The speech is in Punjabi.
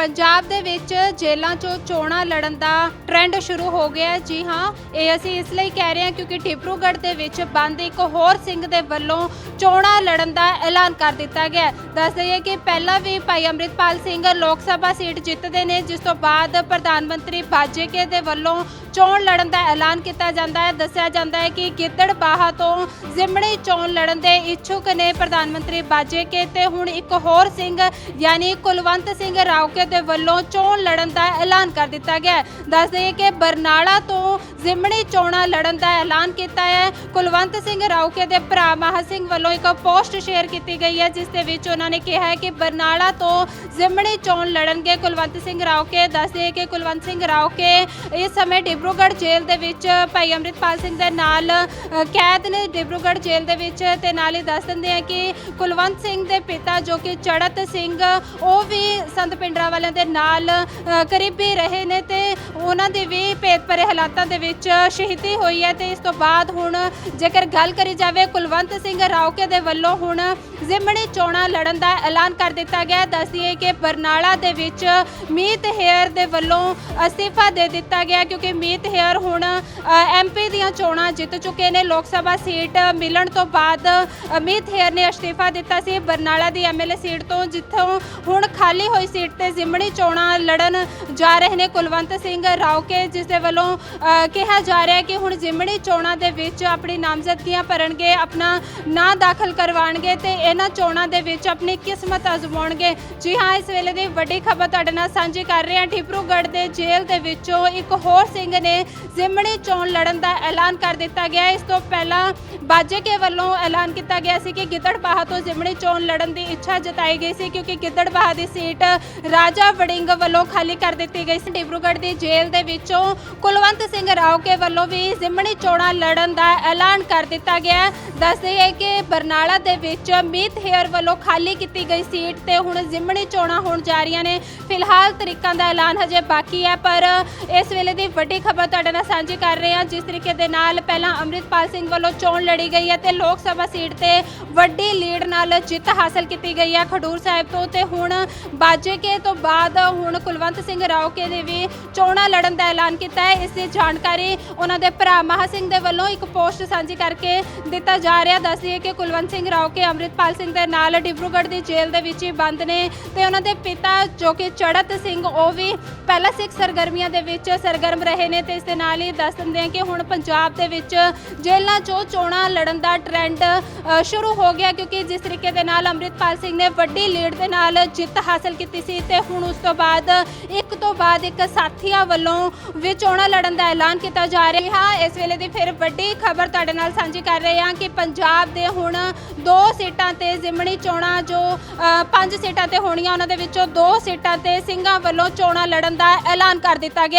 ਪੰਜਾਬ ਦੇ ਵਿੱਚ ਜੇਲ੍ਹਾਂ 'ਚੋਂ ਚੋਣਾਂ ਲੜਨ ਦਾ ਟ੍ਰੈਂਡ ਸ਼ੁਰੂ ਹੋ ਗਿਆ ਜੀ ਹਾਂ, ਇਹ ਅਸੀਂ ਇਸ ਲਈ ਕਹਿ ਰਹੇ ਹਾਂ ਕਿਉਂਕਿ ਡਿਬਰੂਗੜ੍ਹ ਦੇ ਵਿੱਚ ਬੰਦ ਇੱਕ ਹੋਰ ਸਿੰਘ ਦੇ ਵੱਲੋਂ ਚੋਣਾਂ ਲੜਨ ਦਾ ਐਲਾਨ ਕਰ ਦਿੱਤਾ ਗਿਆ ਦੱਸ ਦਈਏ ਕਿ ਪਹਿਲਾਂ ਵੀ ਭਾਈ ਅੰਮ੍ਰਿਤਪਾਲ ਸਿੰਘ ਲੋਕ ਸਭਾ ਸੀਟ ਜਿੱਤਦੇ ਨੇ, ਜਿਸ ਤੋਂ ਬਾਅਦ ਪ੍ਰਧਾਨ ਮੰਤਰੀ ਬਾਜੇਕੇ ਦੇ ਵੱਲੋਂ ਚੋਣ ਲੜਨ ਦਾ ਐਲਾਨ ਕੀਤਾ ਜਾਂਦਾ ਹੈ। ਦੱਸਿਆ ਜਾਂਦਾ ਹੈ ਕਿ ਗਿੱਦੜਬਾਹਾ ਤੋਂ ਜ਼ਿਮਣੀ ਚੋਣ ਲੜਨ ਦੇ ਇੱਛੁਕ ਨੇ ਪ੍ਰਧਾਨ ਮੰਤਰੀ ਬਾਜੇਕੇ ਤੇ ਹੁਣ ਇੱਕ ਹੋਰ ਸਿੰਘ, ਯਾਨੀ ਕੁਲਵੰਤ ਸਿੰਘ ਰਾਉਕੇ ਦੇ ਵੱਲੋਂ ਚੋਣ ਲੜਨ ਦਾ ਐਲਾਨ ਕਰ ਦਿੱਤਾ ਗਿਆ ਹੈ। ਦੱਸ ਦਈਏ ਕਿ ਬਰਨਾਲਾ ਤੋਂ ਜ਼ਿਮਣੀ ਚੋਣਾਂ ਲੜਨ ਦਾ ਐਲਾਨ ਕੀਤਾ ਹੈ। ਕੁਲਵੰਤ ਸਿੰਘ ਰਾਉਕੇ ਦੇ ਭਰਾ ਮਹਾ ਸਿੰਘ ਵੱਲੋਂ ਇੱਕ ਪੋਸਟ ਸ਼ੇਅਰ ਕੀਤੀ ਗਈ ਹੈ, ਜਿਸ ਦੇ ਵਿੱਚ ਉਹਨਾਂ ਨੇ ਕਿਹਾ ਹੈ ਕਿ ਬਰਨਾਲਾ ਤੋਂ ਜ਼ਿਮਣੀ ਚੋਣ ਲੜਨਗੇ ਕੁਲਵੰਤ ਸਿੰਘ ਰਾਉਕੇ ਦੱਸ ਦਈਏ ਕਿ ਕੁਲਵੰਤ ਸਿੰਘ ਰਾਉਕੇ ਇਸ ਸਮੇਂ ਡਿਬਰੂਗੜ੍ਹ ਜੇਲ੍ਹ ਦੇ ਵਿੱਚ ਭਾਈ ਅੰਮ੍ਰਿਤਪਾਲ ਸਿੰਘ ਦੇ ਨਾਲ ਕੈਦ ਨੇ ਡਿਬਰੂਗੜ੍ਹ ਜੇਲ੍ਹ ਦੇ ਵਿੱਚ ਤੇ ਨਾਲ ਹੀ ਦੱਸ ਦਿੰਦੇ ਆ ਕਿ ਕੁਲਵੰਤ ਸਿੰਘ ਦੇ ਪਿਤਾ ਜੋ ਕਿ ਚੜਤ ਸਿੰਘ, ਉਹ ਵੀ ਸੰਤ ਪਿੰਡਰਾ ਵਾਲਿਆਂ ਦੇ ਨਾਲ ਕਰੀਬੀ ਰਹੇ ਨੇ ਤੇ ਉਹਨਾਂ ਦੀ ਵੀ ਭੇਦ ਭਰੇ ਹਾਲਾਤਾਂ ਦੇ ਵਿੱਚ ਸ਼ਹੀਦੀ ਹੋਈ ਹੈ ਤੇ ਇਸ ਤੋਂ ਬਾਅਦ ਹੁਣ ਜੇਕਰ ਗੱਲ ਕਰੀ ਜਾਵੇ ਕੁਲਵੰਤ ਸਿੰਘ ਰਾਉਕੇ ਦੇ ਵੱਲੋਂ ਹੁਣ ਜ਼ਿਮਣੀ ਚੋਣਾਂ ਲੜਨ ਦਾ ਐਲਾਨ ਕਰ ਦਿੱਤਾ ਗਿਆ ਹੈ। ਕਿ ਬਰਨਾਲਾ ਦੇ ਵਿੱਚ ਮੀਤ ਹੇਅਰ ਦੇ ਵੱਲੋਂ ਅਸਤੀਫਾ ਦੇ ਦਿੱਤਾ ਗਿਆ ਕਿਉਂਕਿ ਮੀਤ ਹੇਅਰ ਹੁਣ ਐਮਪੀ ਦੀਆਂ ਚੋਣਾਂ ਜਿੱਤ ਚੁੱਕੇ ਨੇ ਲੋਕ ਸਭਾ ਸੀਟ ਮਿਲਣ ਤੋਂ ਬਾਅਦ ਅ, ਮੀਤ ਹੇਅਰ ਨੇ ਅਸਤੀਫਾ ਦਿੱਤਾ ਸੀ ਬਰਨਾਲਾ ਦੀ ਐਮਐਲਏ ਸੀਟ ਤੋਂ ਜਿੱਥੋਂ ਹੁਣ ਖਾਲੀ ਹੋਈ ਸੀਟ ਤੇ ਜ਼ਿਮਣੀ ਚੋਣਾਂ ਲੜਨ ਜਾ ਰਹੇ ਨੇ। ਕੁਲਵੰਤ ਸਿੰਘ ਰਾਉਕੇ ਜਿਸ ਦੇ ਵੱਲੋਂ ਅ, ਕਿਹਾ ਜਾ ਰਿਹਾ ਕਿ ਹੁਣ ਜ਼ਿਮਣੀ ਚੋਣਾਂ ਦੇ ਵਿੱਚ ਆਪਣੀ ਨਾਮਜ਼ਦਗੀਆਂ ਭਰਨਗੇ ਆਪਣਾ ਨਾਂ ਦਾਖਲ ਕਰਵਾਉਣਗੇ ਤੇ ਇਹਨਾਂ ਚੋਣਾਂ ਦੇ ਵਿੱਚ ਆਪਣੀ ਕਿਸਮਤ ਅਜ਼ਮਾਉਣਗੇ। ਜੀ ਹਾਂ ਇਸ ਵੇਲੇ ਦੀ ਵੱਡੀ ਖਬਰ ਤੁਹਾਡੇ ਨਾਲ ਸਾਂਝੀ ਕਰ ਰਹੇ ਹਾਂ। ਡਿਬਰੂਗੜ੍ਹ ਦੇ ਜੇਲ੍ਹ ਦੇ ਵਿੱਚੋਂ ਇੱਕ ਹੋਰ ਸਿੰਘ ਨੇ ਜ਼ਿਮਣੀ ਚੋਣ ਲੜਨ ਦਾ ਐਲਾਨ ਕਰ ਦਿੱਤਾ ਗਿਆ। ਇਸ ਤੋਂ ਪਹਿਲਾਂ ਬਾਜੇਕੇ ਵੱਲੋਂ ਐਲਾਨ ਕੀਤਾ ਗਿਆ ਸੀ ਕਿ ਗਿੱਦੜਬਾਹਾ ਤੋਂ ਜ਼ਿਮਣੀ ਚੋਣ ਲੜਨ ਦੀ ਇੱਛਾ ਜਤਾਈ ਗਈ ਸੀ ਕਿਉਂਕਿ ਗਿੱਦੜਬਾਹਾ ਦੀ ਸੀਟ ਰਾਜ ਵੜਿੰਗ ਵੱਲੋਂ ਖਾਲੀ ਕਰ ਦਿੱਤੀ ਗਈ ਸੀ। ਡਿਬਰੂਗੜ੍ਹ ਦੀ ਜੇਲ੍ਹ ਦੇ ਵਿੱਚੋਂ ਕੁਲਵੰਤ ਸਿੰਘ ਰਾਓਕੇ ਵੱਲੋਂ ਵੀ ਜ਼ਿਮਣੀ ਚੋਣਾਂ ਲੜਨ ਦਾ ਐਲਾਨ ਕਰ ਦਿੱਤਾ ਗਿਆ ਹੈ। ਦੱਸ ਦਈਏ ਕਿ ਬਰਨਾਲਾ ਦੇ ਵਿੱਚ ਮੀਤ ਹੇਅਰ ਵੱਲੋਂ ਖਾਲੀ ਕੀਤੀ ਗਈ ਸੀਟ ਤੇ ਹੁਣ ਜ਼ਿਮਣੀ ਚੋਣਾਂ ਹੋਣ ਜਾ ਰਹੀਆਂ ਨੇ। ਫਿਲਹਾਲ ਤਰੀਕਾਂ ਦਾ ਐਲਾਨ ਹਜੇ ਬਾਕੀ ਹੈ, ਪਰ ਇਸ ਵੇਲੇ ਦੀ ਵੱਡੀ ਖਬਰ ਤੁਹਾਡੇ ਨਾਲ ਸਾਂਝੀ ਕਰ ਰਹੇ ਹਾਂ। ਜਿਸ ਤਰੀਕੇ ਦੇ ਨਾਲ ਪਹਿਲਾਂ ਅੰਮ੍ਰਿਤਪਾਲ ਸਿੰਘ ਵੱਲੋਂ ਚੋਣ ਲੜੀ ਗਈ ਹੈ ਤੇ ਲੋਕ ਸਭਾ ਸੀਟ ਤੇ ਵੱਡੀ ਲੀਡ ਨਾਲ ਜਿੱਤ ਹਾਸਲ ਕੀਤੀ ਗਈ ਹੈ ਖਡੂਰ ਸਾਹਿਬ ਤੋਂ। ਤੇ ਹੁਣ ਬਾਜੇਕੇ ਤੋਂ ਬਾਅਦ ਹੁਣ ਕੁਲਵੰਤ ਸਿੰਘ ਰਾਓਕੇ ਨੇ ਵੀ ਚੋਣਾਂ ਲੜਨ ਦਾ ਐਲਾਨ ਕੀਤਾ ਹੈ। ਇਸ ਦੀ ਜਾਣਕਾਰੀ ਉਹਨਾਂ ਦੇ ਭਰਾ ਮਹਾ ਸਿੰਘ ਦੇ ਵੱਲੋਂ ਇੱਕ ਪੋਸਟ ਸਾਂਝੀ ਕਰਕੇ ਦਿੱਤਾ ਜਾ ਰਿਹਾ ਦੱਸਦੀ ਹੈ ਕਿ ਕੁਲਵੰਤ ਸਿੰਘ ਰਾਓਕੇ ਅੰਮ੍ਰਿਤਪਾਲ ਸਿੰਘ ਦੇ ਨਾਲ ਡਿਬਰੂਗੜ੍ਹ ਦੀ ਜੇਲ੍ਹ ਦੇ ਵਿੱਚ ਹੀ ਬੰਦ ਨੇ ਤੇ ਉਹਨਾਂ ਦੇ ਪਿਤਾ ਜੋ ਕਿ ਚੜਤ ਸਿੰਘ, ਉਹ ਵੀ ਪਹਿਲਾਂ ਸਿੱਖ ਸਰਗਰਮੀਆਂ ਦੇ ਵਿੱਚ ਸਰਗਰਮ ਰਹੇ ਨੇ ਤੇ ਇਸ ਦੇ ਨਾਲ ਹੀ ਦੱਸ ਦਿੰਦੇ ਹਾਂ ਕਿ ਹੁਣ ਪੰਜਾਬ ਦੇ ਵਿੱਚ ਜੇਲ੍ਹਾਂ 'ਚੋਂ ਚੋਣਾਂ ਲੜਨ ਦਾ ਟ੍ਰੈਂਡ ਸ਼ੁਰੂ ਹੋ ਗਿਆ ਕਿਉਂਕਿ ਜਿਸ ਤਰੀਕੇ ਦੇ ਨਾਲ ਅੰਮ੍ਰਿਤਪਾਲ ਸਿੰਘ ਨੇ ਵੱਡੀ ਲੀਡ ਦੇ ਨਾਲ ਜਿੱਤ ਹਾਸਲ ਕੀਤੀ ਸੀ ਤੇ ਹੁਣ ਉਸ ਤੋਂ ਬਾਅਦ ਇੱਕ ਤੋਂ ਬਾਅਦ ਇੱਕ ਸਾਥੀਆਂ ਵੱਲੋਂ ਵੀ ਚੋਣਾਂ ਲੜਨ ਦਾ ਐਲਾਨ ਕੀਤਾ ਜਾ ਰਿਹਾ। ਇਸ ਵੇਲੇ ਦੀ ਫਿਰ ਵੱਡੀ ਖਬਰ ਤੁਹਾਡੇ ਨਾਲ ਸਾਂਝੀ ਕਰ ਰਹੇ ਹਾਂ ਕਿ ਪੰਜਾਬ ਦੇ ਹੁਣ ਦੋ ਸੀਟਾਂ ਤੇ ਜ਼ਿਮਣੀ ਚੋਣਾਂ ਜੋ ਅ, ਪੰਜ ਸੀਟਾਂ ਤੇ ਹੋਣੀਆਂ ਉਹਨਾਂ ਦੇ ਵਿੱਚੋਂ ਦੋ ਸੀਟਾਂ ਤੇ ਸਿੰਘਾਂ ਵੱਲੋਂ ਚੋਣਾਂ ਲੜਨ ਦਾ ਐਲਾਨ ਕਰ ਦਿੱਤਾ ਗਿਆ